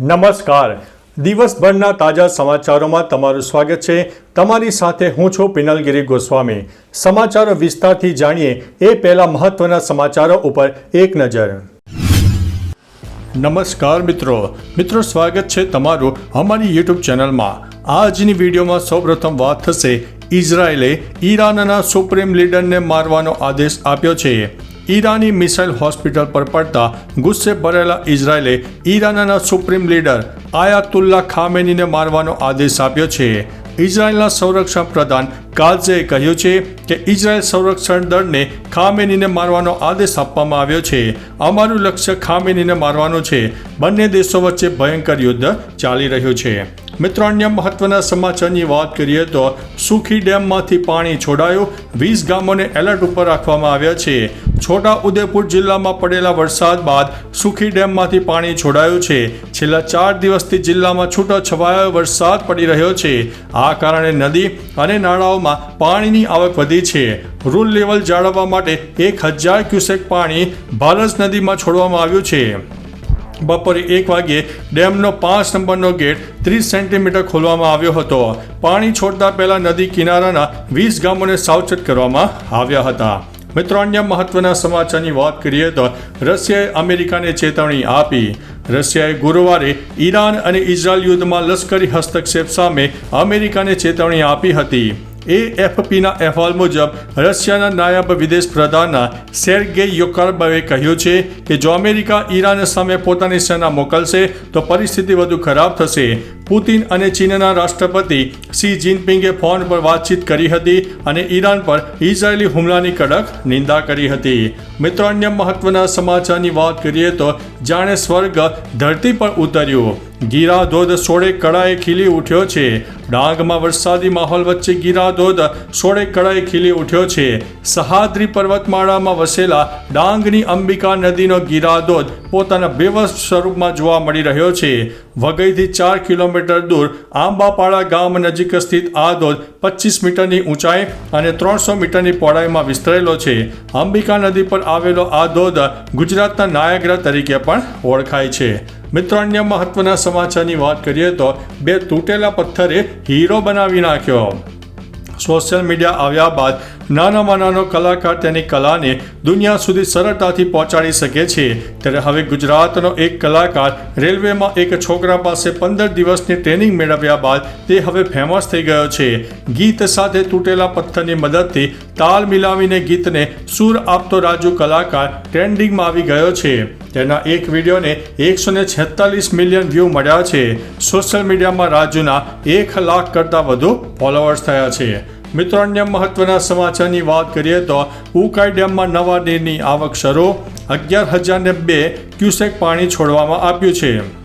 નમસ્કાર. દિવસભરના તાજા સમાચારોમાં તમારું સ્વાગત છે. તમારી સાથે હું છું પિનલગીરી ગોસ્વામી. સમાચારો વિસ્તારથી જાણીએ એ પહેલા મહત્વના સમાચારો ઉપર એક નજર. નમસ્કાર મિત્રો. મિત્રો, સ્વાગત છે તમારું અમારી યુટ્યુબ ચેનલમાં. આજની વિડીયોમાં સૌપ્રથમ વાત થશે ઇઝરાયેલે ઈરાનના સુપ્રીમ લીડરને મારવાનો આદેશ આપ્યો છે. ઈરાની મિસાઇલ હોસ્પિટલ પર પડતા ગુસ્સે ભરેલા ઇઝરાયેલે ઈરાનના સુપ્રીમ લીડર આયાતુલ્લા ખામેનીને મારવાનો આદેશ આપ્યો છે. ઇઝરાયેલના સંરક્ષણ પ્રધાન કાઝે કહ્યું છે કે ઇઝરાયેલ સંરક્ષણ દળને ખામેનીને મારવાનો આદેશ આપવામાં આવ્યો છે. અમારું લક્ષ્ય ખામેનીને મારવાનું છે. બંને દેશો વચ્ચે ભયંકર યુદ્ધ ચાલી રહ્યું છે. મિત્રો અન્ય મહત્વના સમાચારની વાત કરીએ તો સુખી ડેમમાંથી પાણી છોડાયું. વીસ ગામોને એલર્ટ ઉપર રાખવામાં આવ્યા છે. છોટા ઉદેપુર જિલ્લામાં પડેલા વરસાદ બાદ સુખી ડેમમાંથી પાણી છોડાયું છે. છેલ્લા ચાર દિવસથી જિલ્લામાં છૂટો છવાયો વરસાદ પડી રહ્યો છે. આ કારણે નદી અને નાળાઓમાં પાણીની આવક વધી છે. રૂલ લેવલ જાળવવા માટે એક હજાર ક્યુસેક પાણી ભારસ નદીમાં છોડવામાં આવ્યું છે. બપોરે એક વાગ્યે ડેમનો પાંચ નંબરનો ગેટ ત્રીસ સેન્ટીમીટર ખોલવામાં આવ્યો હતો. પાણી છોડતા પહેલા નદી કિનારાના વીસ ગામોને સાવચેત કરવામાં આવ્યા હતા. મિત્રો, અન્ય મહત્વના સમાચારની વાત કરીએ તો રશિયાએ અમેરિકાને ચેતવણી આપી. રશિયાએ ગુરુવારે ઈરાન અને ઇઝરાયલ યુદ્ધમાં લશ્કરી હસ્તક્ષેપ સામે અમેરિકાને ચેતવણી આપી હતી. એએફપીના અહેવાલ મુજબ, રશિયાના નાયબ વિદેશ પ્રધાનના સેર્ગે યોકાર્બવે કહ્યું છે કે જો અમેરિકા ઈરાન સામે પોતાની સેના મોકલશે, તો પરિસ્થિતિ વધુ ખરાબ થશે. પુતિન અને ચીનના રાષ્ટ્રપતિ શી જિનપિંગે ફોન પર વાતચીત કરી હતી અને ઈરાન પર ઇઝરાયેલી હુમલાની કડક નિંદા કરી હતી. મિત્રો, અન્ય મહત્વના સમાચારની વાત કરીએ તો જાણે સ્વર્ગ ધરતી પર ઉતર્યું. ગીરા ધોધ સોળે કળાએ ખીલી ઉઠ્યો છે. ડાંગમાં વરસાદી માહોલ વચ્ચે ગીરા ધોધ સોળે કળાએ ખીલી ઉઠ્યો છે. સહાદ્રી પર્વતમાળામાં વસેલા ડાંગની અંબિકા નદીનો ગીરા ધોધ પોતાના બેવસ સ્વરૂપમાં જોવા મળી રહ્યો છે. વઘઈથી ચાર કિલોમીટર દૂર આંબાપાડા ગામ નજીક સ્થિત આ ધોધ પચીસ મીટરની ઊંચાઈ અને ત્રણસો મીટરની પહોળાઈમાં વિસ્તરેલો છે. અંબિકા નદી પર આવેલો આ ધોધ ગુજરાતના નાયગ્રા તરીકે પણ ઓળખાય છે. મિત્રો અન્ય મહત્વના સમાચારની વાત કરીએ તો બે તૂટેલા પથ્થરે હીરો બનાવી નાખ્યો. સોશિયલ મીડિયા આવ્યા બાદ નાનામાં નાનો કલાકાર તેની કલાને દુનિયા સુધી સરળતાથી પહોંચાડી શકે છે. ત્યારે હવે ગુજરાતનો એક કલાકાર રેલવેમાં એક છોકરા પાસે પંદર દિવસની ટ્રેનિંગ મેળવ્યા બાદ તે હવે ફેમસ થઈ ગયો છે. ગીત સાથે તૂટેલા પથ્થરની મદદથી તાલ મિલાવીને ગીતને સૂર આપતો રાજુ કલાકાર ટ્રેન્ડિંગમાં આવી ગયો છે. તેના એક વિડીયોને એકસો ને છેતાલીસ મિલિયન વ્યૂ મળ્યા છે. સોશિયલ મીડિયામાં રાજુના એક લાખ કરતાં વધુ ફોલોઅર્સ થયા છે. મિત્રો, અન્ય મહત્વના સમાચારની વાત કરીએ તો ઉકાઈ ડેમમાં નવા નીરની આવક શરૂ. અગિયાર હજારને બે ક્યુસેક પાણી છોડવામાં આવ્યું છે.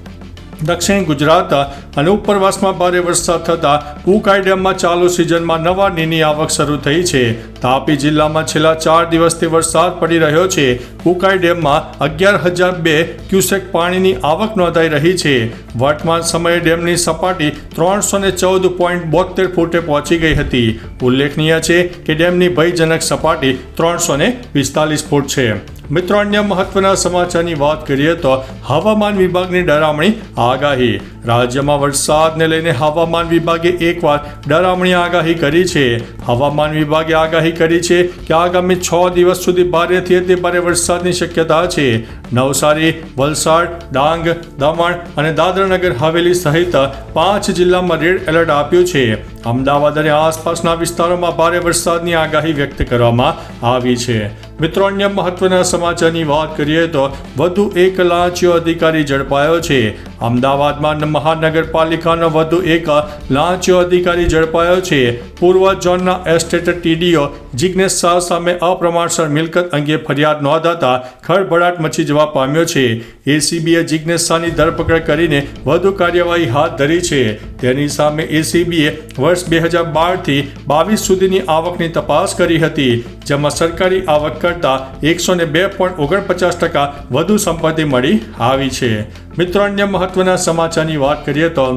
દક્ષિણ ગુજરાત, અને ઉપરવાસમાં ભારે વરસાદ થતાં ઉકાઈ ડેમમાં ચાલુ સિઝનમાં નવા નીની આવક શરૂ થઈ છે. તાપી જિલ્લામાં છેલ્લા ચાર દિવસથી વરસાદ પડી રહ્યો છે. ઉકાઈ ડેમમાં અગિયાર હજાર બે ક્યુસેક પાણીની આવક નોંધાઈ રહી છે. વર્તમાન સમયે ડેમની સપાટી ત્રણસો ને ચૌદ પોઈન્ટ બોતેર ફૂટે પહોંચી ગઈ હતી. ઉલ્લેખનીય છે કે ડેમની ભયજનક સપાટી ત્રણસો ને પિસ્તાલીસ ફૂટ છે. મિત્રો અન્ય મહત્વના સમાચારની વાત કરીએ તો હવામાન વિભાગની ડરામણી આગાહી. રાજ્યમાં વરસાદને લઈને હવામાન વિભાગે એકવાર ડરામણી આગાહી કરી છે. હવામાન વિભાગે આગાહી કરી છે કે આગામી છ દિવસ સુધી ભારેથી અતિ ભારે વરસાદની શક્યતા છે. નવસારી, વલસાડ, ડાંગ, દમણ અને દાદરાનગર હવેલી સહિત પાંચ જિલ્લામાં રેડ એલર્ટ આપ્યું છે. અમદાવાદ અને આસપાસના વિસ્તારોમાં ભારે વરસાદની આગાહી વ્યક્ત કરવામાં આવી છે. મિત્રો, અન્ય મહત્વના સમાચારની વાત કરીએ તો વધુ એક લાંચિયો અધિકારી ઝડપાયો છે. અમદાવાદમાં મહાનગરપાલિકાનો વધુ એક લાંચીયો અધિકારી ઝડપાયો છે. પૂર્વ ઝોનના એસ્ટેટ ટીડીઓ જિગ્નેશ શાહ સામે અપ્રમાણસર મિલકત અંગે ફરિયાદ નોંધાતા ખળભળાટ મચી જવા પામ્યો છે. એસીબીએ જિગ્નેશ ધરપકડ કરીને વધુ કાર્યવાહી હાથ ધરી છે. તેની સામે એસીબીએ વર્ષ બે હજાર બારથી બાવીસ સુધીની આવકની તપાસ કરી હતી, જેમાં સરકારી આવક કરતાં એકસો ને બે પોઈન્ટ ઓગણપચાસ ટકા વધુ સંપત્તિ મળી આવી છે. મિત્રો, અન્ય મહત્વના સમાચારની વાત કરીએ તો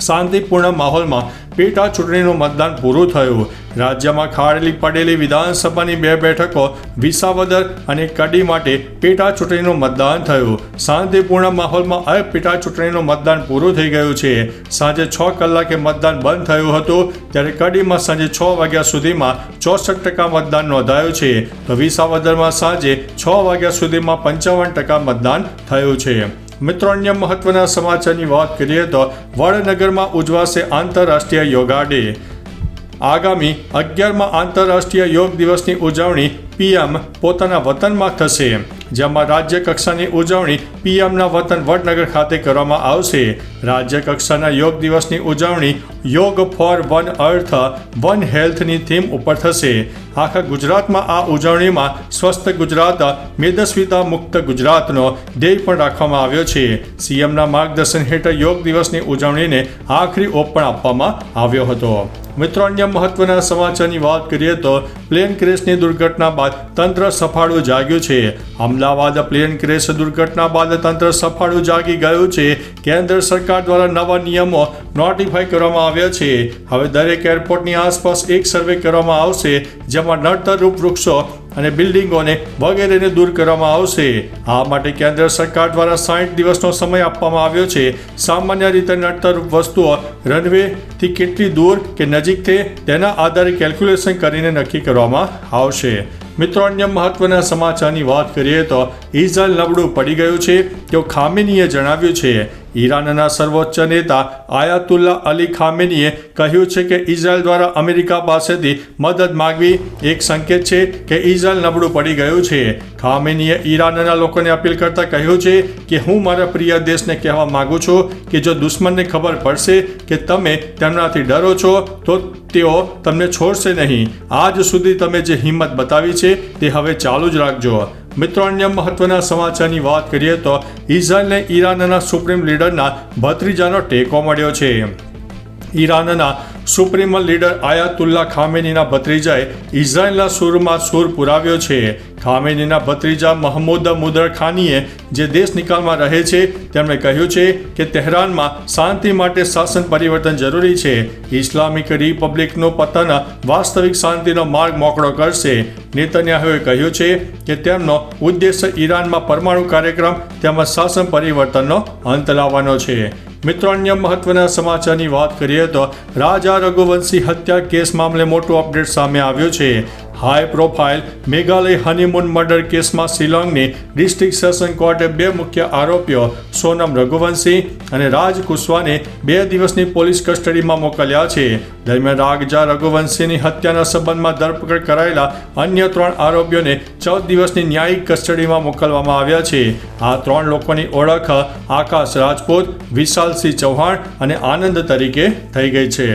શાંતિપૂર્ણ માહોલમાં પેટા ચૂંટણીનું મતદાન પૂરું થયું. રાજ્યમાં ખાડેલી પડેલી વિધાનસભાની બે બેઠકો વિસાવદર અને કડી માટે પેટા ચૂંટણીનું મતદાન થયું. શાંતિપૂર્ણ માહોલમાં આ પેટા ચૂંટણીનું મતદાન પૂરું થઈ ગયું છે. સાંજે છ કલાકે મતદાન બંધ થયું હતું, ત્યારે કડીમાં સાંજે છ વાગ્યા સુધીમાં ચોસઠ ટકા મતદાન નોંધાયું છે. તો વિસાવદરમાં સાંજે છ વાગ્યા સુધીમાં પંચાવન ટકા મતદાન થયું છે. મિત્રો, અન્ય મહત્વના સમાચારની વાત કરીએ તો વડનગરમાં ઉજવાશે આંતરરાષ્ટ્રીય યોગા ડે આગામી અગિયારમાં આંતરરાષ્ટ્રીય યોગ દિવસની ઉજવણી પીએમ પોતાના વતનમાં થશે, જેમાં રાજ્ય કક્ષાની ઉજવણી પીએમના વતન વડનગર ખાતે કરવામાં આવશે. રાજ્ય કક્ષાના યોગ દિવસની ઉજવણી yoga for one earth, one હેલ્થની theme ઉપર થશે. આખા ગુજરાતમાં આ ઉજવણીમાં સ્વસ્થ ગુજરાત, મેદસ્વીતા મુક્ત ગુજરાતનો ધ્યેય પણ રાખવામાં આવ્યો છે. સીએમના માર્ગદર્શન હેઠળ યોગ દિવસની ઉજવણીને આખરી ઓપ પણ આપવામાં આવ્યો હતો. મિત્રો, અન્ય મહત્વના સમાચારની વાત કરીએ તો પ્લેન ક્રેશની દુર્ઘટના બાદ તંત્ર સફાળું જાગ્યું છે. અમદાવાદ પ્લેન ક્રેશ દુર્ઘટના બાદ તંત્ર સફાળું જાગી ગયું છે. કેન્દ્ર સરકાર દ્વારા નવા નિયમો નોટિફાઈ કરવામાં આવ્યા છે. હવે દરેક એરપોર્ટની આસપાસ એક સર્વે કરવામાં આવશે, જેમાં નડતરરૂપ વૃક્ષો અને બિલ્ડિંગોને વગેરેને દૂર કરવામાં આવશે. આ માટે કેન્દ્ર સરકાર દ્વારા સાઠ દિવસનો સમય આપવામાં આવ્યો છે. સામાન્ય રીતે નડતરરૂપ વસ્તુઓ રનવેથી કેટલી દૂર કે નજીક છે, તેના આધારે કેલ્ક્યુલેશન કરીને નક્કી કરવામાં આવશે. મિત્રો, અન્ય મહત્વના સમાચારની વાત કરીએ તો ઇઝરાયલ નબળું પડી ગયું છે. તેવું ખામીનીએ જણાવ્યું છે. ઈરાનના સર્વોચ્ચ નેતા આયાતુલ્લા અલી ખામેનીએ કહ્યું છે કે ઇઝરાયલ દ્વારા અમેરિકા પાસેથી મદદ માગવી એક સંકેત છે કે ઇઝરાયલ નબળું પડી ગયું છે. ખામેનીએ ઈરાનના લોકોને અપીલ કરતા કહ્યું છે કે હું મારા પ્રિય દેશને કહેવા માગું છું કે જો દુશ્મનને ખબર પડશે કે તમે તેમનાથી ડરો છો, તો તેઓ તમને છોડશે નહીં. આજ સુધી તમે જે હિંમત બતાવી છે, તે હવે ચાલુ જ રાખજો. મિત્રો, અન્ય મહત્વના સમાચારની વાત કરીએ તો ઇઝરાયલને ઈરાનના સુપ્રીમ લીડરના ભત્રીજાનો ટેકો મળ્યો છે. ઈરાનના સુપ્રીમ લીડર આયાતુલ્લા ખામેનીના ભત્રીજાએ ઇઝરાયલના સૂરમાં સૂર પુરાવ્યો છે. ખામેનીના ભત્રીજા મહમૂદ મુદર ખાનીએ જે દેશ નિકાલમાં રહે છે, તેમણે કહ્યું છે કે તહેરાનમાં શાંતિ માટે શાસન પરિવર્તન જરૂરી છે. ઇસ્લામિક રિપબ્લિકનું પતન વાસ્તવિક શાંતિનો માર્ગ મોકળો કરશે. નેતન્યાહુએ કહ્યું છે કે તેમનો ઉદ્દેશ ઈરાનમાં પરમાણુ કાર્યક્રમ તેમજ શાસન પરિવર્તનનો અંત લાવવાનો છે. મિત્રો, અન્ય મહત્વના સમાચારની વાત કરીએ તો રાજા રઘુવંશી હત્યા કેસ મામલે મોટું અપડેટ સામે આવ્યું છે. High profile Meghalaya honeymoon murder કેસમાં શિલોંગની ડિસ્ટ્રિક્ટ સેશન કોર્ટે બે મુખ્ય આરોપીઓ સોનમ રઘુવંશી અને રાજ કુશવાને બે દિવસની પોલીસ કસ્ટડીમાં મોકલ્યા છે. દરમિયાન રાગજા રઘુવંશીની હત્યાના સંબંધમાં ધરપકડ કરાયેલા અન્ય ત્રણ આરોપીઓને ચૌદ દિવસની ન્યાયિક કસ્ટડીમાં મોકલવામાં આવ્યા છે. આ ત્રણ લોકોની ઓળખ આકાશ રાજપૂત, વિશાલસિંહ ચૌહાણ અને આનંદ તરીકે થઈ ગઈ છે.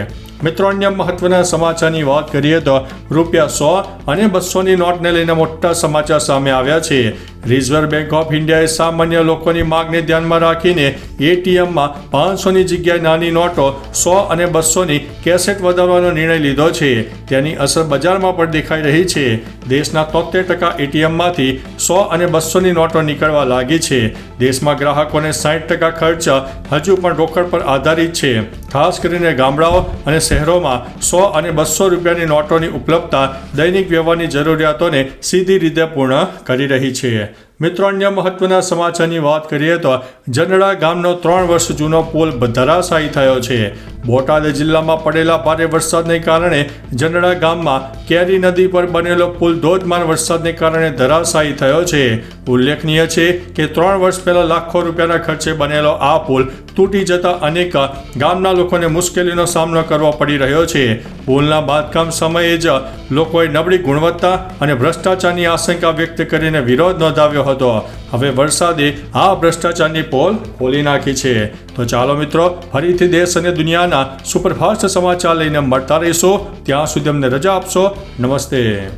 મિત્રો અન્ય મહત્વના સમાચારની વાત કરીએ તો રૂપિયા સો અને બસોની નોટને લઈને મોટા સમાચાર સામે આવ્યા છે. રિઝર્વ બેંક ઓફ ઇન્ડિયાએ સામાન્ય લોકોની માંગને ધ્યાનમાં રાખીને એટીએમમાં પાંચસોની જગ્યાએ નાની નોટો, સો અને બસોની કેસેટ વધારવાનો નિર્ણય લીધો છે. તેની અસર બજારમાં પણ દેખાઈ રહી છે. દેશના તોતેર ટકા એટીએમમાંથી સો અને બસોની નોટો નીકળવા લાગી છે. દેશમાં ગ્રાહકોને સાઠ ટકા ખર્ચ હજુ પણ રોકડ પર આધારિત છે. ખાસ કરીને ગામડાઓ અને શહેરોમાં સો અને બસો રૂપિયાની નોટોની ઉપલબ્ધતા દૈનિક વ્યવહારની જરૂરિયાતોને સીધી રીતે પૂર્ણ કરી રહી છે. મિત્રો, અન્ય મહત્વના સમાચારની વાત કરીએ તો જનડા ગામનો ત્રણ વર્ષ જૂનો પુલ ધરાશાયી થયો છે. બોટાદ જિલ્લામાં પડેલા ભારે વરસાદને કારણે જનડા ગામમાં કેરી નદી પર બનેલો પુલ ધોધમાર વરસાદને કારણે ધરાશાયી થયો છે. ઉલ્લેખનીય છે કે ત્રણ વર્ષ પહેલા લાખો રૂપિયાના ખર્ચે બનેલો આ પુલ તૂટી જતા અનેક ગામના લોકોને મુશ્કેલીનો સામનો કરવો પડી રહ્યો છે. પુલના બાંધકામ સમયે જ લોકોએ નબળી ગુણવત્તા અને ભ્રષ્ટાચારની આશંકા વ્યક્ત કરીને વિરોધ નોંધાવ્યો હતો. હવે વરસાદે આ ભ્રષ્ટાચારની પોલ ખોલી નાખી છે. તો ચાલો મિત્રો, ફરીથી દેશ અને દુનિયાના સુપરફાસ્ટ સમાચાર લઈને મળતા રહીશું. ત્યાં સુધી અમને રજા આપશો. નમસ્તે.